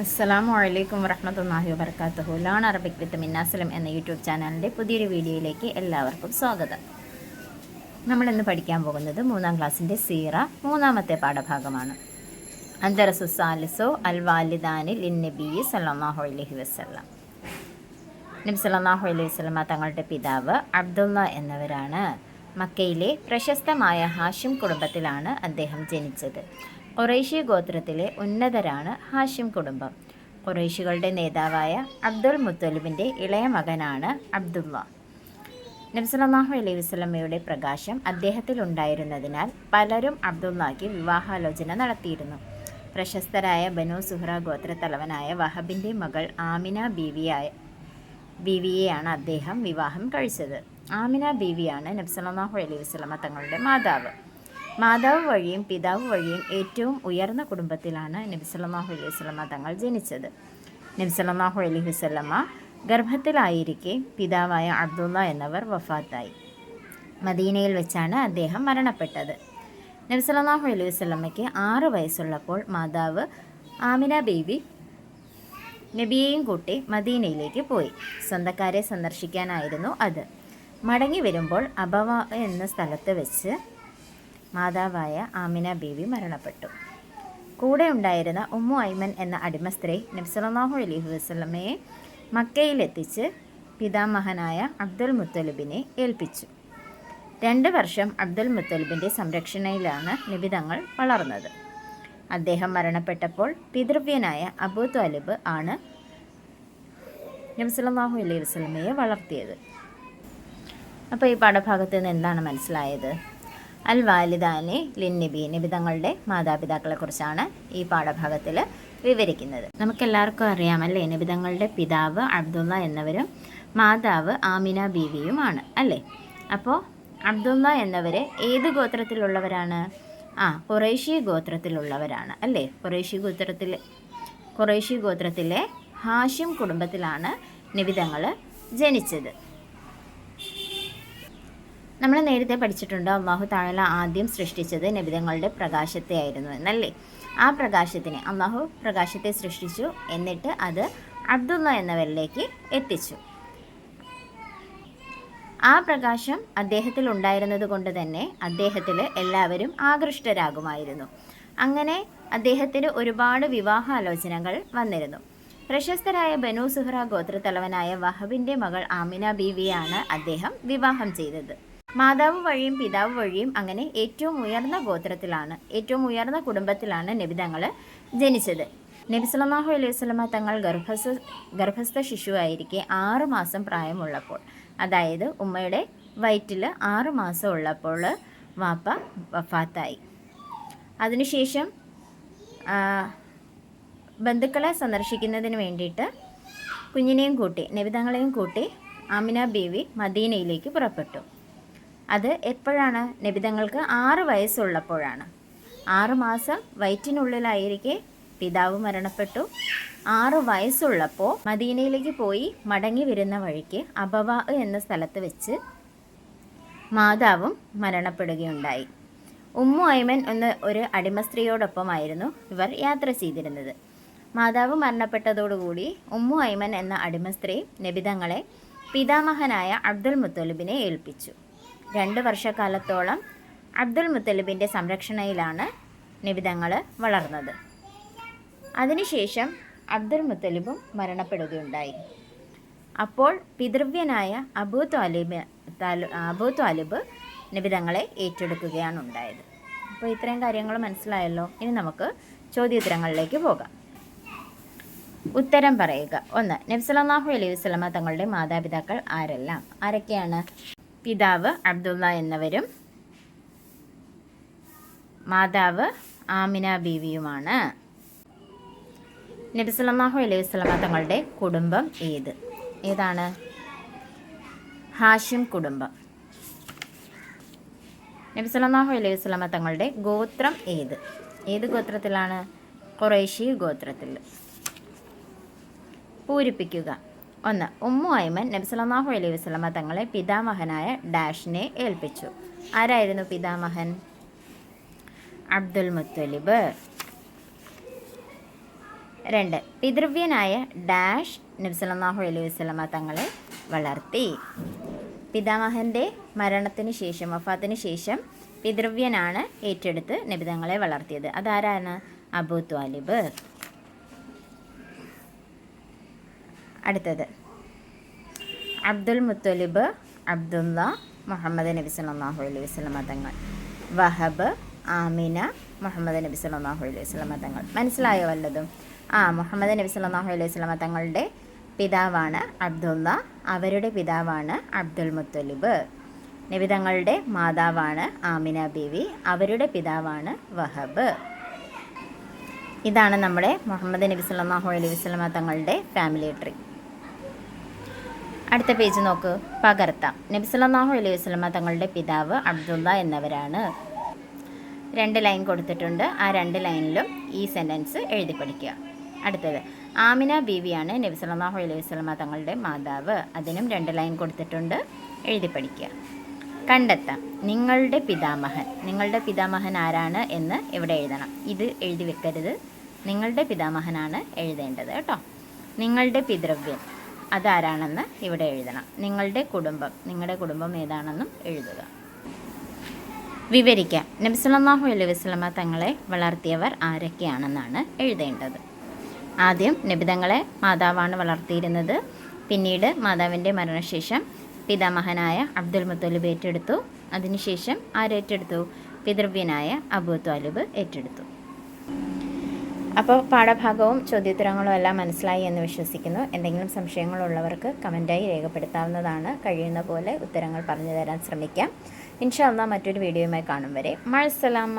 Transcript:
അസ്സലാമു വലൈക്കും വർഹമത്തല്ലാഹി വബർക്കാത്തുഹു learn Arabic വിത്ത് മിന്നാസലം എന്ന യൂട്യൂബ് ചാനലിന്റെ പുതിയൊരു വീഡിയോയിലേക്ക് എല്ലാവർക്കും സ്വാഗതം. നമ്മൾ ഇന്ന് പഠിക്കാൻ പോകുന്നത് മൂന്നാം ക്ലാസ്സിന്റെ സീറ മൂന്നാമത്തെ പാഠഭാഗമാണ്. അന്തറസു സാലിസോ അൽ വാലിദാനി നബി സല്ലാഹു അലൈഹി വസ്ലാം നബി സല്ലാഹു അലൈഹി വസ്ലമ തങ്ങളുടെ പിതാവ് അബ്ദുള്ള എന്നവരാണ് മക്കയിലെ പ്രശസ്തമായ ഹാഷിം കുടുംബത്തിലാണ് അദ്ദേഹം ജനിച്ചത്. ഖുറൈശി ഗോത്രത്തിലെ ഉന്നതരാണ് ഹാഷിം കുടുംബം. ഖുറൈശികളുടെ നേതാവായ അബ്ദുൽ മുത്തലിബിന്റെ ഇളയ മകനാണ് അബ്ദുള്ള. നബ്സലാഹു അലൈഹി വസ്ലമയുടെ പ്രകാശം അദ്ദേഹത്തിൽ ഉണ്ടായിരുന്നതിനാൽ പലരും അബ്ദുള്ളയ്ക്ക് വിവാഹാലോചന നടത്തിയിരുന്നു. പ്രശസ്തരായ ബനു സുഹ്ര ഗോത്രത്തലവനായ വഹബിന്റെ മകൾ ആമിന ബീവിയായ ബീവിയെയാണ് അദ്ദേഹം വിവാഹം കഴിച്ചത്. ആമിന ബീവിയാണ് നബ്സലാഹു അലൈഹി വസ്ലമ തങ്ങളുടെ മാതാവ്. മാതാവ് വഴിയും പിതാവ് വഴിയും ഏറ്റവും ഉയർന്ന കുടുംബത്തിലാണ് നബി സല്ലല്ലാഹു അലൈഹി വസല്ലമ തങ്ങൾ ജനിച്ചത്. നബി സല്ലല്ലാഹു അലൈഹി വസല്ലമ ഗർഭത്തിലായിരിക്കെ പിതാവായ അബ്ദുള്ള എന്നവർ വഫാത്തായി. മദീനയിൽ വെച്ചാണ് അദ്ദേഹം മരണപ്പെട്ടത്. നബി സല്ലല്ലാഹു അലൈഹി വസല്ലമയ്ക്ക് ആറ് വയസ്സുള്ളപ്പോൾ മാതാവ് ആമിന ബേബി നബിയെയും കൂട്ടി മദീനയിലേക്ക് പോയി. സ്വന്തക്കാരെ സന്ദർശിക്കാനായിരുന്നു അത്. മടങ്ങി വരുമ്പോൾ അബവ എന്ന സ്ഥലത്ത് വെച്ച് മാതാവായ ആമിന ബീവി മരണപ്പെട്ടു. കൂടെ ഉണ്ടായിരുന്ന ഉമ്മു ഐമൻ എന്ന അടിമ സ്ത്രീ നബ്സലാഹു അലൈഹി വസ്ലമയെ മക്കയിലെത്തിച്ച് പിതാമഹനായ അബ്ദുൽ മുത്തലിബിനെ ഏൽപ്പിച്ചു. രണ്ട് വർഷം അബ്ദുൽ മുത്തലിബിന്റെ സംരക്ഷണയിലാണ് നിബിതങ്ങൾ വളർന്നത്. അദ്ദേഹം മരണപ്പെട്ടപ്പോൾ പിതൃവ്യനായ അബൂ ത്വാലിബ് ആണ് നബ്സലാഹു അലൈഹി വസ്ലമയെ വളർത്തിയത്. അപ്പോൾ ഈ പാഠഭാഗത്ത് നിന്ന് എന്താണ് മനസ്സിലായത്? അൽ വാലിദാനി ലിന്നിബി നബി തങ്ങളുടെ മാതാപിതാക്കളെക്കുറിച്ചാണ് ഈ പാഠഭാഗത്തിൽ വിവരിക്കുന്നത്. നമുക്കെല്ലാവർക്കും അറിയാമല്ലേ നബി തങ്ങളുടെ പിതാവ് അബ്ദുള്ള എന്നവരും മാതാവ് ആമിന ബീവിയുമാണ് അല്ലേ? അപ്പോൾ അബ്ദുള്ള എന്നവർ ഏത് ഗോത്രത്തിലുള്ളവരാണ്? ആ കുറേശി ഗോത്രത്തിലുള്ളവരാണ് അല്ലേ? കുറേശി ഗോത്രത്തിൽ കുറേശി ഗോത്രത്തിലെ ഹാഷിം കുടുംബത്തിലാണ് നിബിതങ്ങൾ ജനിച്ചത്. നമ്മൾ നേരത്തെ പഠിച്ചിട്ടുണ്ട് അള്ളാഹു താഴല ആദ്യം സൃഷ്ടിച്ചത് നബിതങ്ങളുടെ പ്രകാശത്തെ ആയിരുന്നു എന്നല്ലേ? ആ പ്രകാശത്തിനെ അള്ളാഹു പ്രകാശത്തെ സൃഷ്ടിച്ചു എന്നിട്ട് അത് അബ്ദുള്ള എന്നവരിലേക്ക് എത്തിച്ചു. ആ പ്രകാശം അദ്ദേഹത്തിൽ ഉണ്ടായിരുന്നത് കൊണ്ട് തന്നെ അദ്ദേഹത്തിൽ എല്ലാവരും ആകൃഷ്ടരാകുമായിരുന്നു. അങ്ങനെ അദ്ദേഹത്തിന് ഒരുപാട് വിവാഹാലോചനകൾ വന്നിരുന്നു. പ്രശസ്തരായ ബനു സുഹ്ര ഗോത്രത്തലവനായ വഹബിന്റെ മകൾ ആമിന ബീവിയാണ് അദ്ദേഹം വിവാഹം ചെയ്തത്. മാതാവ് വഴിയും പിതാവ് വഴിയും അങ്ങനെ ഏറ്റവും ഉയർന്ന ഗോത്രത്തിലാണ് ഏറ്റവും ഉയർന്ന കുടുംബത്തിലാണ് നബിതങ്ങൾ ജനിച്ചത്. നബി സല്ലല്ലാഹു അലൈഹി വസല്ലമ തങ്ങൾ ഗർഭസ്ഥ ഗർഭസ്ഥ ശിശുവായിരിക്കെ ആറ് മാസം പ്രായമുള്ളപ്പോൾ അതായത് ഉമ്മയുടെ വയറ്റിൽ ആറ് മാസം ഉള്ളപ്പോൾ വാപ്പ വഫാത്തായി. അതിനുശേഷം ബന്ധുക്കളെ സന്ദർശിക്കുന്നതിന് വേണ്ടിയിട്ട് കുഞ്ഞിനെയും കൂട്ടി നബിതങ്ങളെയും കൂട്ടി ആമിന ബീവി മദീനയിലേക്ക് പുറപ്പെട്ടു. അത് എപ്പോഴാണ്? നബിതങ്ങൾക്ക് ആറ് വയസ്സുള്ളപ്പോഴാണ്. ആറുമാസം വയറ്റിനുള്ളിലായിരിക്കെ പിതാവ് മരണപ്പെട്ടു. ആറ് വയസ്സുള്ളപ്പോൾ മദീനയിലേക്ക് പോയി മടങ്ങി വരുന്ന വഴിക്ക് അബവ എന്ന സ്ഥലത്ത് വെച്ച് മാതാവും മരണപ്പെടുകയുണ്ടായി. ഉമ്മു ഐമൻ എന്ന ഒരു അടിമ സ്ത്രീയോടൊപ്പമായിരുന്നു ഇവർ യാത്ര ചെയ്തിരുന്നത്. മാതാവ് മരണപ്പെട്ടതോടുകൂടി ഉമ്മു ഐമൻ എന്ന അടിമ സ്ത്രീ നബിതങ്ങളെ പിതാമഹനായ അബ്ദുൽ മുത്തലിബിനെ ഏൽപ്പിച്ചു. രണ്ട് വർഷക്കാലത്തോളം അബ്ദുൽ മുത്തലിബിന്റെ സംരക്ഷണയിലാണ് നിബിതങ്ങൾ വളർന്നത്. അതിനുശേഷം അബ്ദുൽ മുത്തലിബും മരണപ്പെടുകയുണ്ടായി. അപ്പോൾ പിതൃവ്യനായ അബൂ ത്വാലിബ് അബൂ ത്വാലിബ് നിബിതങ്ങളെ ഏറ്റെടുക്കുകയാണ് ഉണ്ടായത്. അപ്പോൾ ഇത്രയും കാര്യങ്ങൾ മനസ്സിലായല്ലോ? ഇനി നമുക്ക് ചോദ്യോത്തരങ്ങളിലേക്ക് പോകാം. ഉത്തരം പറയുക. ഒന്ന് നബ്സലാഹു അലൈഹി വസ്ലമ തങ്ങളുടെ മാതാപിതാക്കൾ ആരെല്ലാം? ആരൊക്കെയാണ്? പിതാവ് അബ്ദുള്ള എന്നവരും മാതാവ് ആമിന ബീവിയുമാണ്. നബി സല്ലല്ലാഹു അലൈഹി വസല്ലമ തങ്ങളുടെ കുടുംബം ഏത്? ഏതാണ്? ഹാഷിം കുടുംബം. നബി സല്ലല്ലാഹു അലൈഹി വസല്ലമ തങ്ങളുടെ ഗോത്രം ഏത്? ഏത് ഗോത്രത്തിലാണ്? ഖുറൈശി ഗോത്രത്തിൽ. പൂരിപ്പിക്കുക. ഒന്ന്. ഉമ്മു നബി സല്ലല്ലാഹു അലൈഹി വസ്ലമ തങ്ങളെ പിതാമഹനായ ഡാഷിനെ ഏൽപ്പിച്ചു. ആരായിരുന്നു പിതാമഹൻ? അബ്ദുൽ മുത്തലിബ് രണ്ട്. പിതൃവ്യനായ ഡാഷ് നബ്സലാഹു അലൈഹി വസ്ലമ തങ്ങളെ വളർത്തി. പിതാമഹന്റെ മരണത്തിന് ശേഷം വഫാത്തിന് ശേഷം പിതൃവ്യനാണ് ഏറ്റെടുത്ത് നബിതങ്ങളെ വളർത്തിയത്. അതാരാണ്? അബു ത്വാലിബ്. അടുത്തത്. അബ്ദുൽ മുത്തലിബ് അബ്ദുള്ള മുഹമ്മദ് നബി സല്ലാഹു അലൈഹി വസല്ലമ തങ്ങൾ വഹബ് ആമിന മുഹമ്മദ് നബി സല്ലാഹു അലൈഹി വസല്ലമ തങ്ങൾ മനസ്സിലായോ വല്ലതും? ആ മുഹമ്മദ് നബി സല്ലാഹു അലൈഹി വസല്ലമ തങ്ങളുടെ പിതാവാണ് അബ്ദുള്ള. അവരുടെ പിതാവാണ് അബ്ദുൽ മുത്തലിബ്. നബി തങ്ങളുടെ മാതാവാണ് ആമിന ബീവി. അവരുടെ പിതാവാണ് വഹബ്. ഇതാണ് നമ്മുടെ മുഹമ്മദ് നബി സല്ലാഹു അലൈഹി വസല്ലമ തങ്ങളുടെ ഫാമിലി ട്രീ അടുത്ത പേജ് നോക്ക്. പകർത്താം. നബി സല്ലല്ലാഹു അലൈഹി വസ്ലമ തങ്ങളുടെ പിതാവ് അബ്ദുള്ള എന്നവരാണ്. രണ്ട് ലൈൻ കൊടുത്തിട്ടുണ്ട്. ആ രണ്ട് ലൈനിലും ഈ സെന്റൻസ് എഴുതി പഠിക്കുക. അടുത്തത്. ആമിന ബീവിയാണ് നബി സല്ലല്ലാഹു അലൈഹി വസ്ലമ തങ്ങളുടെ മാതാവ്. അതിനും രണ്ട് ലൈൻ കൊടുത്തിട്ടുണ്ട്. എഴുതി പഠിക്കുക. കണ്ടെത്താം. നിങ്ങളുടെ പിതാമഹൻ. നിങ്ങളുടെ പിതാമഹൻ ആരാണ് എന്ന് ഇവിടെ എഴുതണം. ഇത് എഴുതി വെക്കരുത്. നിങ്ങളുടെ പിതാമഹനാണ് എഴുതേണ്ടത് കേട്ടോ. നിങ്ങളുടെ പിതൃവ്യൻ. അതാരാണെന്ന് ഇവിടെ എഴുതണം. നിങ്ങളുടെ കുടുംബം. നിങ്ങളുടെ കുടുംബം ഏതാണെന്നും എഴുതുക. വിവരിക്കാം. നബി സല്ലല്ലാഹു അലൈഹി വസല്ലമ തങ്ങളെ വളർത്തിയവർ ആരൊക്കെയാണെന്നാണ് എഴുതേണ്ടത്. ആദ്യം നബിതങ്ങളെ മാതാവാണ് വളർത്തിയിരുന്നത്. പിന്നീട് മാതാവിന്റെ മരണശേഷം പിതാമഹനായ അബ്ദുൽ മുത്തലിബ് ഏറ്റെടുത്തു. അതിനുശേഷം ആരേറ്റെടുത്തു പിതൃവ്യനായ അബു ത്വാലിബ് ഏറ്റെടുത്തു. അപ്പോൾ പാഠഭാഗവും ചോദ്യോത്തരങ്ങളും എല്ലാം മനസ്സിലായി എന്ന് വിശ്വസിക്കുന്നു. എന്തെങ്കിലും സംശയങ്ങളുള്ളവർക്ക് കമന്റായി രേഖപ്പെടുത്താവുന്നതാണ്. കഴിയുന്ന പോലെ ഉത്തരങ്ങൾ പറഞ്ഞു തരാൻ ശ്രമിക്കാം. ഇൻഷാല്ല മറ്റൊരു വീഡിയോയുമായി കാണും വരെ. മഴസലാമ